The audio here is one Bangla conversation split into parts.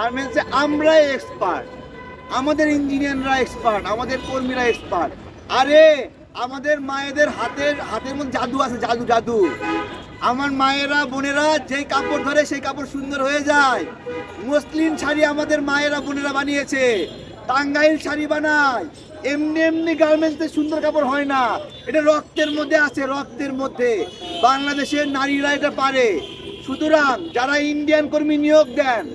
গার্মেন্টসে আমরাই এক্সপার্ট আমাদের ইঞ্জিনিয়াররা এক্সপার্ট আমাদের কর্মীরা এক্সপার্ট আরে, আমাদের মায়েদের হাতের হাতের মধ্যে জাদু আছে, জাদু জাদু। আমার মায়েরা, বোনেরা যেই কাপড় ধরে সেই কাপড় সুন্দর হয়ে যায়। মসলিন শাড়ি আমাদের মায়েরা, বোনেরা বানিয়েছে। টাঙ্গাইল শাড়ি বানায়। এমনি এমনি গার্মেন্টসে সুন্দর কাপড় হয় না। এটা রক্তের মধ্যে আছে, রক্তের মধ্যে। বাংলাদেশের নারীরা এটা পারে। সুতরাং যারা ইন্ডিয়ান কর্মী নিয়োগ দেন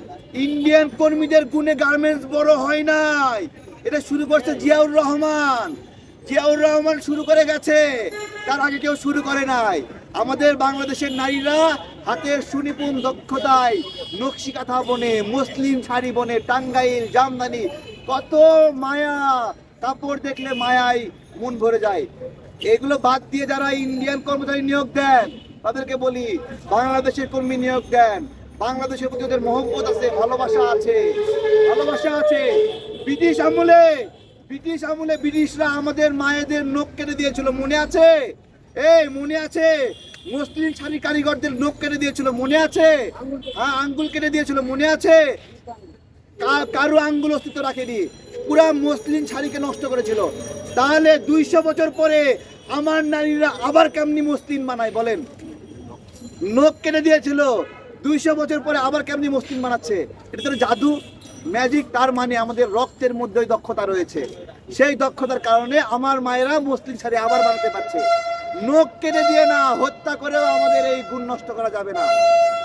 ইন্ডিয়ান কর্মীদের গুণে গার্মেন্টস বড় হয় নাই। এটা শুরু করছে জিয়াউর রহমান। জিয়াউর রহমান শুরু করে গেছে, তার আগে কেউ শুরু করে নাই। আমাদের বাংলাদেশের নারীরা হাতের সুনিপুণ দক্ষতায় নকশি কাঁথা বনে, মুসলিম শাড়ি বনে, টাঙ্গাইল, জামদানি, কত মায়া, কাপড় দেখলে মায়ায় মন ভরে যায়। এগুলো বাদ দিয়ে যারা ইন্ডিয়ান কর্মচারী নিয়োগ দেন, তাদেরকে বলি, বাংলাদেশের কর্মী নিয়োগ দেন। বাংলাদেশের প্রতি ওদের মহব্বত আছে, ভালোবাসা আছে ভালোবাসা আছে। ব্রিটিশ আমলে ব্রিটিশ আমলে ব্রিটিশরা আমাদের মায়েদের নখ কেটে দিয়েছিল, মনে আছে? এই, মনে আছে? মুসলিম শাড়ি কারিগরদের নখ কেটে দিয়েছিল, মনে আছে? হ্যাঁ আঙ্গুল কেটে দিয়েছিল, মনে আছে? কারও আঙ্গুল অস্তিত্ব রাখেনি, পুরা মুসলিম শাড়িকে নষ্ট করেছিল। তাহলে দুইশো বছর পরে আমার নারীরা আবার কেমনি মুসলিম বানায় বলেন? নখ কেটে দিয়েছিল দুইশো বছর পরে আবার কেমনি মুসলিম বানাচ্ছে এটা তো জাদু। ম্যাজিক তার মানে আমাদের রক্তের মধ্যে ওই দক্ষতা রয়েছে। সেই দক্ষতার কারণে আমার মায়েরা মুসলিম শাড়ি আবার বানাতে পারছে। নখ কেটে দিয়ে না, হত্যা করেও আমাদের এই গুণ নষ্ট করা যাবে না।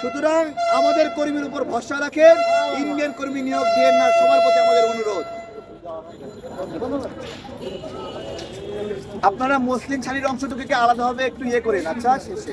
সুতরাং আমাদের কর্মীর উপর ভরসা রাখেন, ইন্ডিয়ান কর্মী নিয়োগ দিয়ে না, সবার প্রতি আমাদের অনুরোধ। আপনারা মুসলিম শাড়ির অংশটুকুকে আলাদাভাবে একটু ইয়ে করেন। আচ্ছা শেষে।